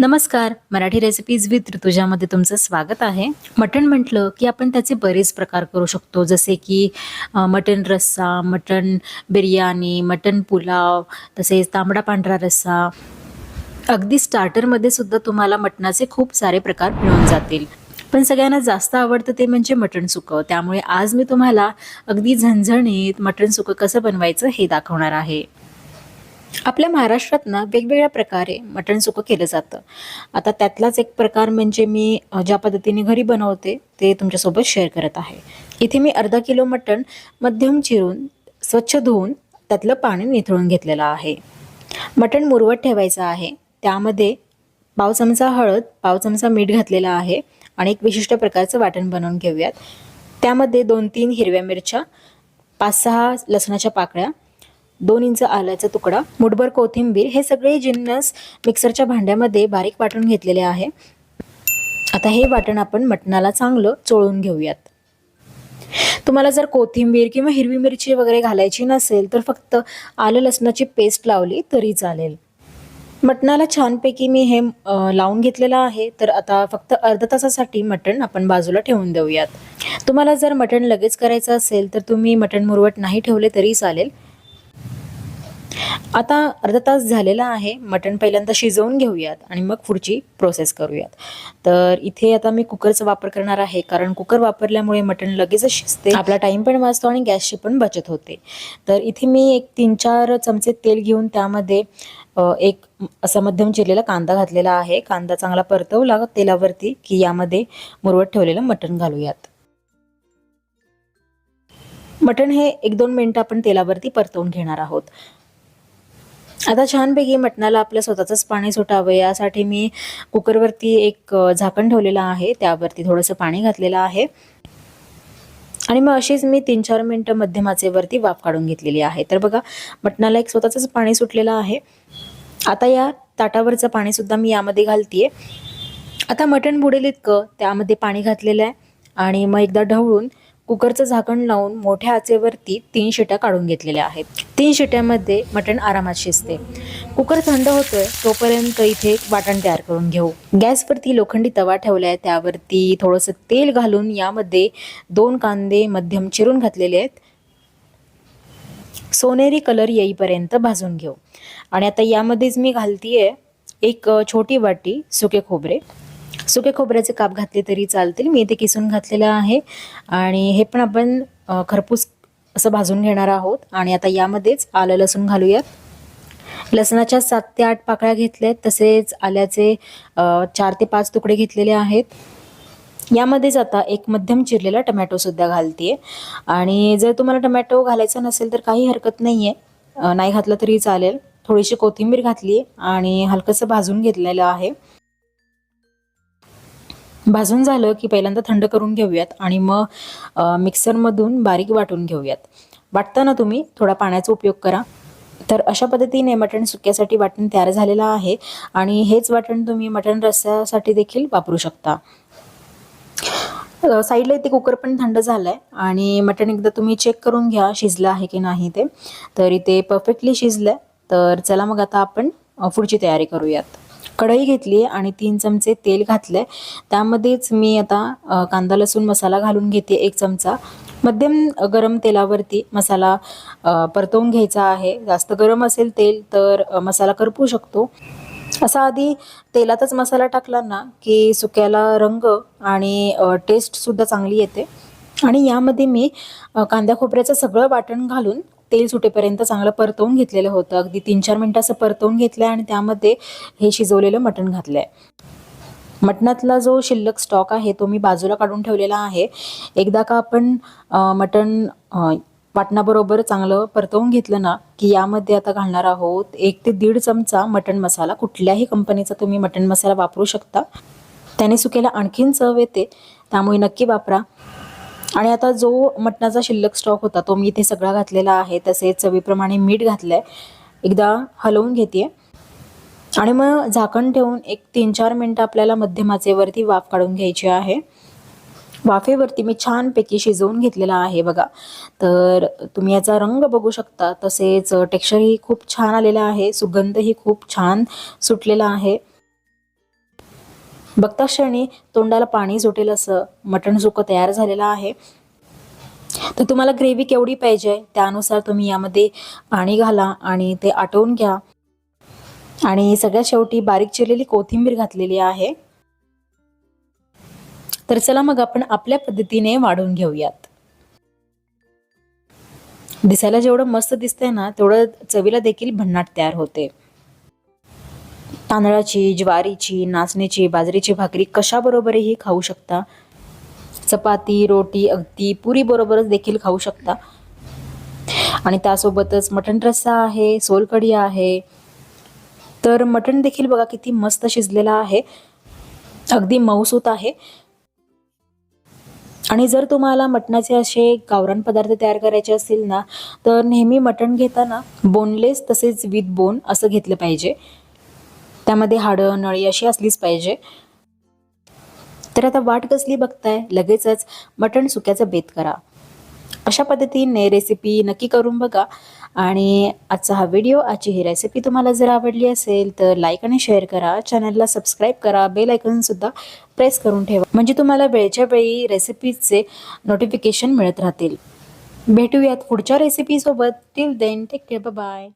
नमस्कार Marathi recipes with ऋतुजामध्ये तुमचं स्वागत आहे. मटण म्हटलं की आपण त्याचे बरेच प्रकार करू शकतो जसे की मटण रस्सा मटण बिर्याणी मटण पुलाव तसेच तांबडा पांढरा रस्सा. अगदी स्टार्टरमध्ये सुद्धा तुम्हाला मटणाचे खूप सारे प्रकार मिळून जातील. पण सगळ्यांना जास्त आवडतं ते म्हणजे मटण सुकं. त्यामुळे आज मी तुम्हाला अगदी झणझणीत मटण सुकं कसं बनवायचं हे दाखवणार आहे. आपल्या महाराष्ट्रात ना वेगवेगळ्या प्रकारे मटण सुकं केलं जातं. आता त्यातलाच एक प्रकार म्हणजे मी ज्या पद्धतीने घरी बनवते ते तुमच्यासोबत शेअर करत आहे. इथे मी अर्धा किलो मटण मध्यम चिरून स्वच्छ धुवून त्यातलं पाणी निथळून घेतलेलं आहे. मटण मुरवत ठेवायचं आहे. त्यामध्ये पाव चमचा हळद पाव चमचा मीठ घातलेला आहे आणि एक विशिष्ट प्रकारचं वाटण बनवून घेऊयात. त्यामध्ये दोन तीन हिरव्या मिरच्या पाच सहा लसणाच्या पाकळ्या दोन इंच आल्याचा तुकडा मुठभर कोथिंबीर हे सगळे जिन्नस मिक्सरच्या भांड्यामध्ये बारीक वाटून घेतलेले आहे. आता हे वाटण आपण मटणाला चांगलं चोळून घेऊयात. तुम्हाला जर कोथिंबीर किंवा हिरवी मिरची वगैरे घालायची नसेल तर फक्त आलं लसणाची पेस्ट लावली तरी चालेल. मटणाला छानपैकी मी हे लावून घेतलेलं आहे तर आता फक्त अर्धा तासासाठी मटण आपण बाजूला ठेवून देऊयात. तुम्हाला जर मटण लगेच करायचं असेल तर तुम्ही मटण मुरवट नाही ठेवले तरी चालेल. आता अर्धा तास झालेला आहे. मटण पहिल्यांदा शिजवून घेऊयात आणि मग पुढची प्रोसेस करूयात. तर इथे आता मी कुकरचा वापर करणार आहे. कारण कुकर वापरल्यामुळे मटण लगेचच शिजते. आपला टाईम पण वाचतो आणि गॅसची पण बचत होते. तर इथे मी एक तीन चार चमचे तेल घेऊन त्यामध्ये एक असा मध्यम चिरलेला कांदा घातलेला आहे. कांदा चांगला परतवला तेलावरती की यामध्ये मुरवत ठेवलेलं मटण घालूयात. मटण हे एक दोन मिनटं आपण तेलावरती परतवून घेणार आहोत. आता छानपैकी मटणाला आपलं स्वतःचंच पाणी सुटावं यासाठी मी कुकरवरती एक झाकण ठेवलेलं आहे त्यावरती थोडंसं पाणी घातलेलं आहे. आणि मग अशीच मी तीन चार मिनटं मध्यमाचेवरती वाफ काढून घेतलेली आहे. तर बघा मटणाला एक स्वतःचंच पाणी सुटलेलं आहे. आता या ताटावरचं पाणीसुद्धा मी यामध्ये घालतीये. आता मटण बुडेल इतकं त्यामध्ये पाणी घातलेलं आहे. आणि मग एकदा ढवळून कुकरचं झाकण लावून मोठ्या आचेवरती तीन शिट्या काढून घेतलेल्या आहेत. तीन शिट्यामध्ये मटण आरामात शिजते. कुकर थंड होतोय तोपर्यंत इथे एक वाटण तयार करून घेऊ. गॅसवरती लोखंडी तवा ठेवला आहे त्यावरती थोडंसं तेल घालून यामध्ये दोन कांदे मध्यम चिरून घातलेले आहेत. सोनेरी कलर येईपर्यंत भाजून घेऊ. आणि आता यामध्येच मी घालतीये एक छोटी वाटी सुके खोबरे. सुके खोबऱ्याचे काप घातले तरी चालतील. मी इथे किसून घातलेलं आहे. आणि हे पण आपण खरपूस असं भाजून घेणार आहोत. आणि आता यामध्येच आलं लसूण घालूयात. लसणाच्या सात ते आठ पाकळ्या घेतल्यात. तसेच आल्याचे चार ते पाच तुकडे घेतलेले आहेत. यामध्येच आता एक मध्यम चिरलेला टमॅटोसुद्धा घालते आणि जर तुम्हाला टमॅटो घालायचा नसेल तर काही हरकत नाही आहे नाही घातलं तरी चालेल. थोडीशी कोथिंबीर घातली आणि हलकंसं भाजून घेतलेलं आहे. भाजून झालं की पहिल्यांदा थंड करून घेऊयात आणि मग मिक्सरमधून बारीक वाटून घेऊयात. वाटताना तुम्ही? थोडा पाण्याचा उपयोग करा. तर अशा पद्धतीने मटण सुक्यासाठी वाटण तयार झालेलं आहे आणि हेच वाटण तुम्ही मटण रस्स्यासाठी देखील वापरू शकता. साईडला इथे कुकर पण थंड झालं आहे आणि मटण एकदा तुम्ही चेक करून घ्या शिजलं आहे की नाही ते. तर इथे परफेक्टली शिजलं आहे तर चला मग आता आपण पुढची तयारी करूयात. कढई घेतली आणि तीन चमचे तेल घातले त्यामध्येच मी आता कांदा लसूण मसाला घालून घेते एक चमचा. मध्यम गरम तेलावरती मसाला परतवून घ्यायचा आहे. जास्त गरम असेल तेल तर मसाला करपू शकतो. असा आधी तेलातच मसाला टाकला ना की सुक्याला रंग आणि टेस्टसुद्धा चांगली येते. आणि यामध्ये मी कांद्या खोबऱ्याचं सगळं वाटण घालून तेल सुटेपर्यंत चांगलं परतवून घेतलेलं होतं. अगदी तीन चार मिनटं असं परतवून घेतलं आणि त्यामध्ये हे शिजवलेलं मटण घातलं आहे मटणातला जो शिल्लक स्टॉक आहे तो मी बाजूला काढून ठेवलेला आहे. एकदा का आपण मटण वाटणाबरोबर चांगलं परतवून घेतलं ना की यामध्ये आता घालणार आहोत एक ते दीड चमचा मटण मसाला. कुठल्याही कंपनीचा तुम्ही मटण मसाला वापरू शकता. त्याने सुकेला आणखीन चव येते. त्यामुळे नक्की वापरा. आणि आता जो मटणाचा शिल्लक स्टॉक होता तो मी इथे सगळा घातलेला आहे. तसेच चवीप्रमाणे मीठ घातलं आहे एकदा हलवून घेते आणि मग झाकण ठेवून एक तीन चार मिनटं आपल्याला मध्यमाचेवरती वाफ काढून घ्यायची आहे. वाफेवरती मी छानपैकी शिजवून घेतलेला आहे बघा. तर तुम्ही याचा रंग बघू शकता. तसेच टेक्स्चरही खूप छान आलेला आहे. सुगंधही खूप छान सुटलेला आहे. बघता क्षणी तोंडाला पाणी सुटेल असं मटण सुकं तयार झालेलं आहे. तर तुम्हाला ग्रेव्ही केवढी पाहिजे? त्यानुसार तुम्ही यामध्ये पाणी घाला आणि ते आटवून घ्या. आणि सगळ्यात शेवटी बारीक चिरलेली कोथिंबीर घातलेली आहे. तर चला मग आपण आपल्या पद्धतीने वाढून घेऊयात. दिसायला जेवढं मस्त दिसतंय ना तेवढं चवीला देखील भन्नाट तयार होते. तांदळाची ज्वारीची नाचणीची बाजरीची भाकरी कशाबरोबरही खाऊ शकता. चपाती रोटी अगदी पुरी बरोबरच देखील खाऊ शकता. आणि त्यासोबतच मटण रस्सा आहे सोलकढी आहे. तर मटण देखील बघा किती मस्त शिजलेला आहे. अगदी मऊसूत आहे. आणि जर तुम्हाला मटणाचे असे गावरान पदार्थ तयार करायचे असतील ना तर नेहमी मटण घेताना बोनलेस तसेच विथ बोन असं घेतलं पाहिजे. त्यामध्ये हाडं नळी अशी असलीच पाहिजे. तर आता वाट कसली बघताय? लगेचच मटण सुक्याचं बेत करा. अशा पद्धतीने रेसिपी नक्की करून बघा. आणि आजचा हा व्हिडिओ आजची ही रेसिपी तुम्हाला जर आवडली असेल तर लाईक आणि शेअर करा. चॅनलला सबस्क्राईब करा. बेल सुद्धा प्रेस करून ठेवा. म्हणजे तुम्हाला वेळच्या वेळी रेसिपीजचे नोटिफिकेशन मिळत राहतील. भेटूयात पुढच्या रेसिपीसोबत till then take care bye